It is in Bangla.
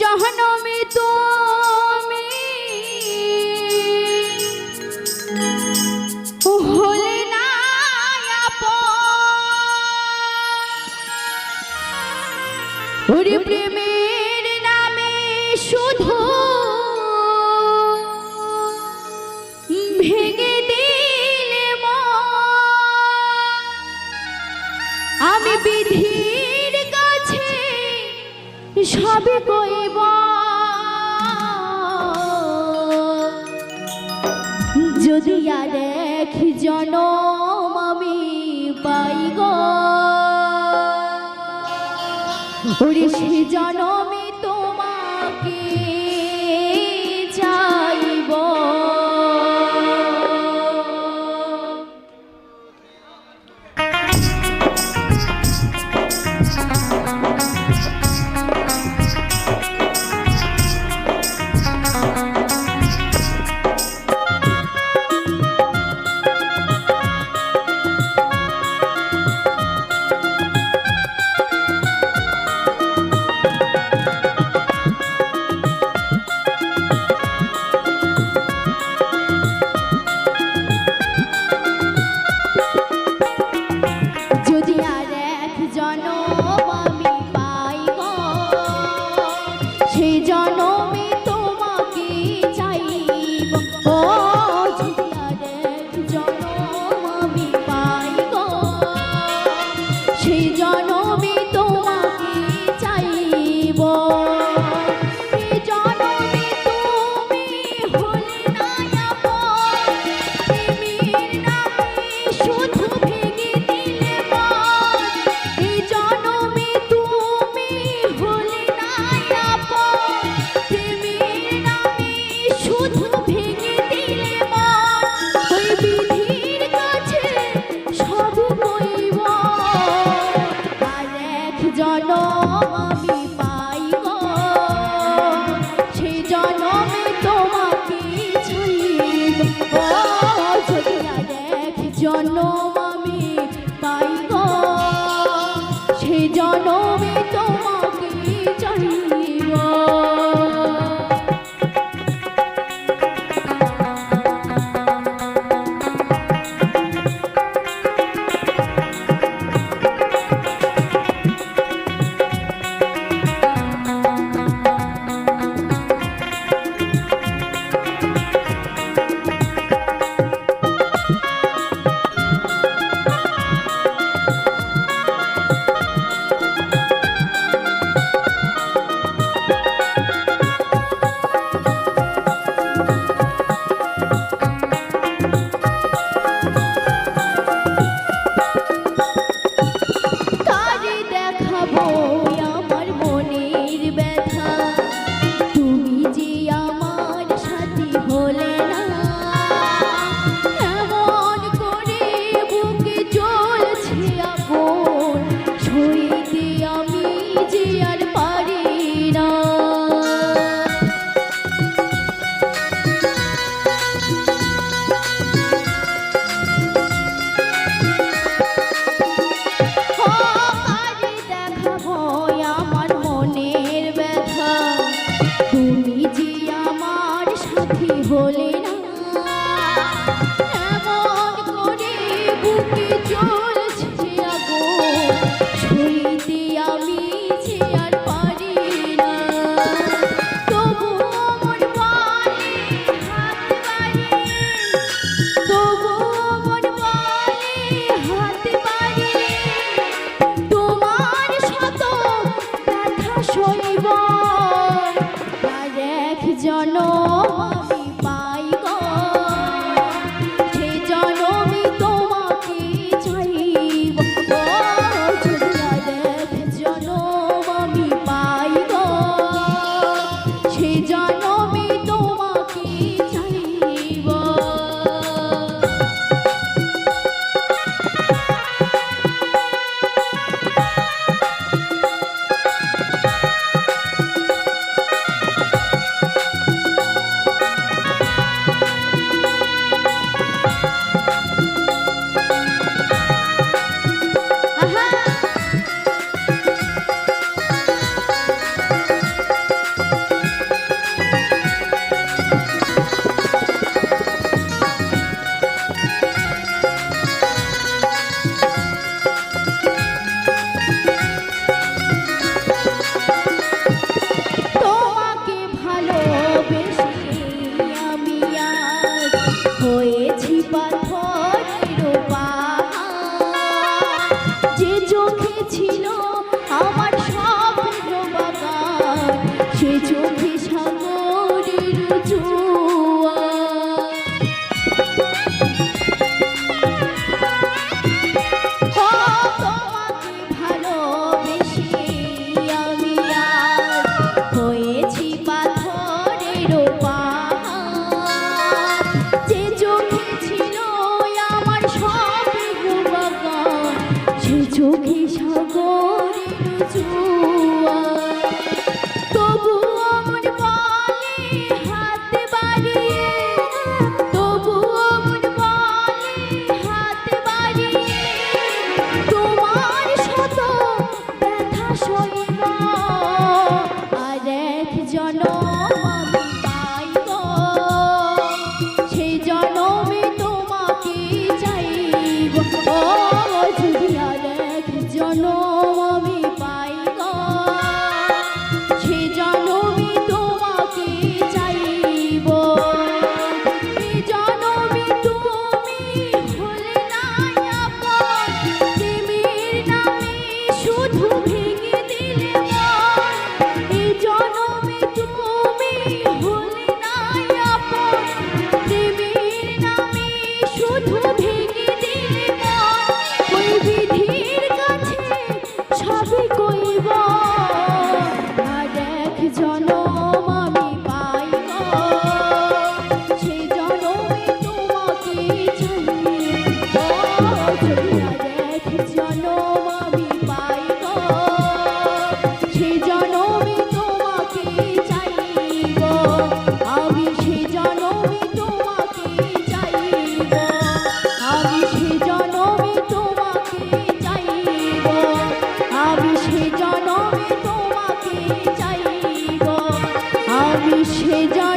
জহনমে তুমি হলে না ওরে প্রেমের নামে শুধু সবে কইব। যদি আর এক জনম আমি পাই গো জনম এক জনম আমি পাইব। সেই জনমে তোমাকে চাইব। ও এক জনম আমি পাইব। সেই জনম ভালোবেসে আমি আর হয়েছি পাথরের জন যায়